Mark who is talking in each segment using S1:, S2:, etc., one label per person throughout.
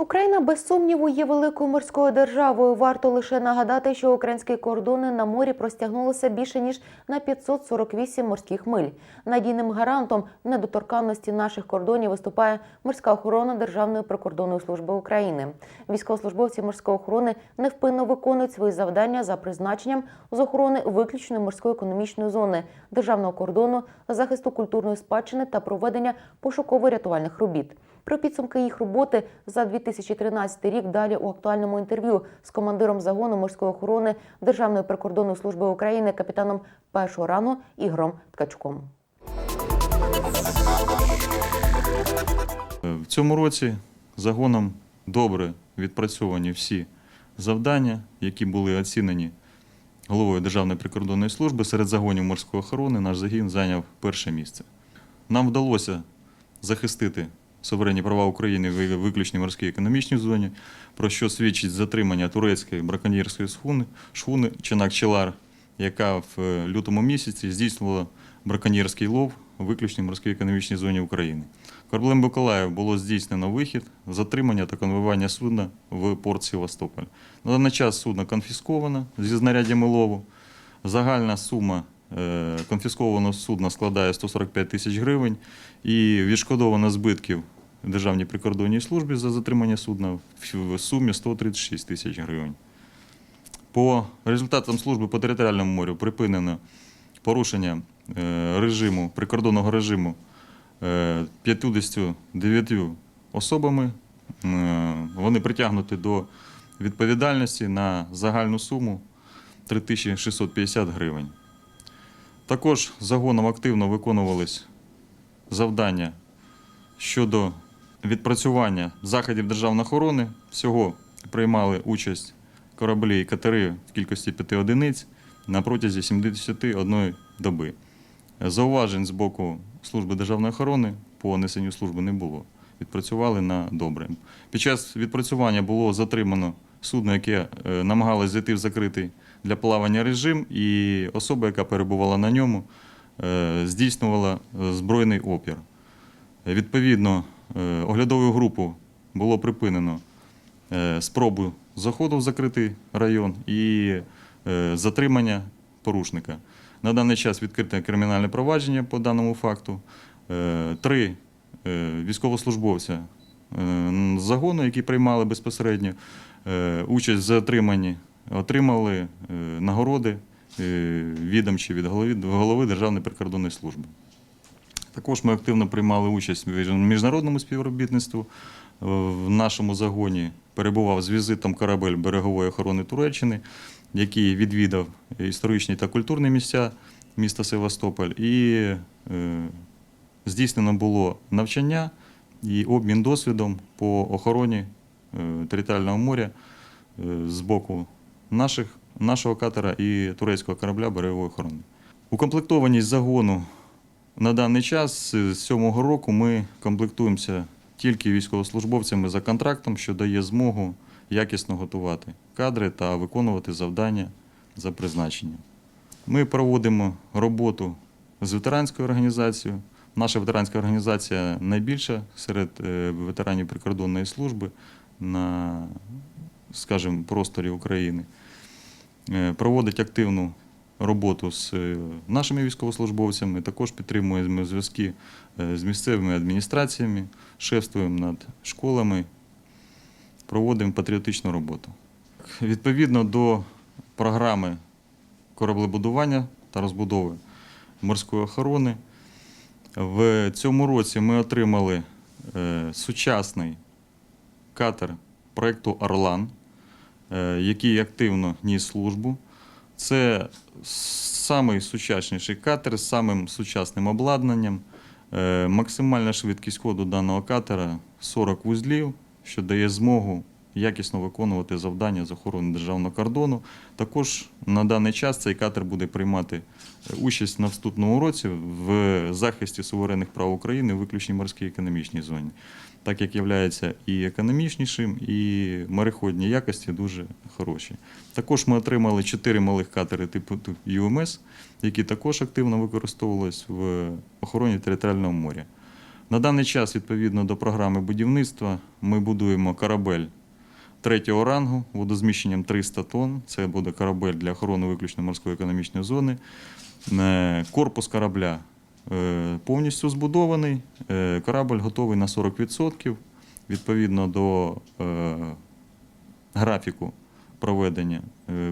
S1: Україна без сумніву є великою морською державою. Варто лише нагадати, що українські кордони на морі простягнулися більше ніж на 548 морських миль. Надійним гарантом недоторканності наших кордонів виступає морська охорона Державної прикордонної служби України. Військовослужбовці морської охорони невпинно виконують свої завдання за призначенням з охорони виключної морської економічної зони, державного кордону, захисту культурної спадщини та проведення пошуково-рятувальних робіт. Про підсумки їх роботи за 2013 рік далі у актуальному інтерв'ю з командиром загону морської охорони Державної прикордонної служби України капітаном першого рангу Ігорем Ткачком.
S2: В цьому році загоном добре відпрацьовані всі завдання, які були оцінені головою Державної прикордонної служби. Серед загонів морської охорони наш загін зайняв перше місце. Нам вдалося захистити суверенні права України в виключній морській економічній зоні, про що свідчить затримання турецької браконьєрської шхуни, шхуни Чинак Челар, яка в е, лютому місяці здійснювала браконьєрський лов у виключній морській економічній зоні України. Кораблем Миколаїв було здійснено вихід, затримання та конвоювання судна в порт Севастополь. На даний час судно конфісковано зі знаряддями лову. Загальна сума е, конфіскованого судна складає 145 тисяч гривень і відшкодовано збитків Державній прикордонній службі за затримання судна в сумі 136 тисяч гривень. По результатам служби по територіальному морю припинено порушення е, режиму, прикордонного режиму е, 59 особами. Е, Вони притягнуті до відповідальності на загальну суму 3650 гривень. Також загоном активно виконувались завдання щодо відпрацювання заходів державної охорони. Всього приймали участь кораблі і катери в кількості 5 одиниць на протязі 71 доби. Зауважень з боку служби державної охорони по несенню служби не було. Відпрацювали на добре. Під час відпрацювання було затримано судно, яке е, намагалось зайти в закритий для плавання режим, і особа, яка перебувала на ньому, е, здійснювала е, збройний опір. Відповідно, е, оглядовою групу було припинено е, спробу заходу в закритий район і е, затримання порушника. На даний час відкрите кримінальне провадження по даному факту. Три військовослужбовця загону, які приймали безпосередньо участь в затриманні, отримали нагороди відомчі від голови Державної прикордонної служби. Також ми активно приймали участь в міжнародному співробітництві. В нашому загоні перебував з візитом корабель берегової охорони Туреччини, який відвідав історичні та культурні місця міста Севастополь. І е, здійснено було навчання і обмін досвідом по охороні е, територіального моря е, з боку наших, нашого катера і турецького корабля берегової охорони. Укомплектованість загону на даний час з сьомого року ми комплектуємося тільки військовослужбовцями за контрактом, що дає змогу якісно готувати кадри та виконувати завдання за призначенням. Ми проводимо роботу з ветеранською організацією. Наша ветеранська організація найбільша серед е, ветеранів прикордонної служби на, скажімо, просторі України. Е, Проводить активну роботу з е, нашими військовослужбовцями, також підтримуємо зв'язки е, з місцевими адміністраціями, шефствуємо над школами, проводимо патріотичну роботу. Відповідно до програми кораблебудування та розбудови морської охорони, в цьому році ми отримали е, сучасний катер проєкту Орлан, який активно ніс службу. Це самий сучасніший катер з самим сучасним обладнанням. Е, Максимальна швидкість ходу даного катера 40 вузлів, що дає змогу якісно виконувати завдання з охорони державного кордону. Також на даний час цей катер буде приймати е, участь на вступному році в захисті суверенних прав України в виключній морській економічній зоні, так як є і економічнішим, і мореходні якості дуже хороші. Також ми отримали чотири малих катери типу ЮМС, які також активно використовувалися в охороні територіального моря. На даний час, відповідно до програми будівництва, ми будуємо корабель третього рангу водозміщенням 300 тонн. Це буде корабель для охорони виключно морської економічної зони. Е, Корпус корабля е, повністю збудований. Е, Корабль готовий на 40%. Відповідно до графіку проведення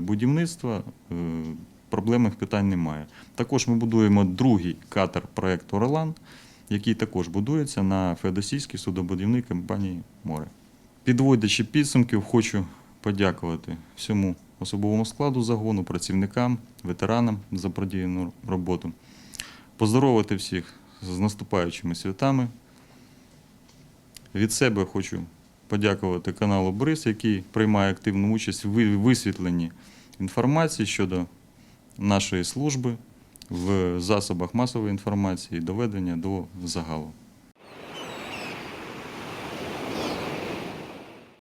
S2: будівництва проблемних питань немає. Також ми будуємо другий катер проєкту Ролан, який також будується на феодосійській судобудівній компанії Море. Підводячи підсумків, хочу подякувати всьому особовому складу загону, працівникам, ветеранам за продіяну роботу. Поздоровити всіх з наступаючими святами. Від себе хочу подякувати каналу Брис, який приймає активну участь в висвітленні інформації щодо нашої служби в засобах масової інформації і доведення до загалу.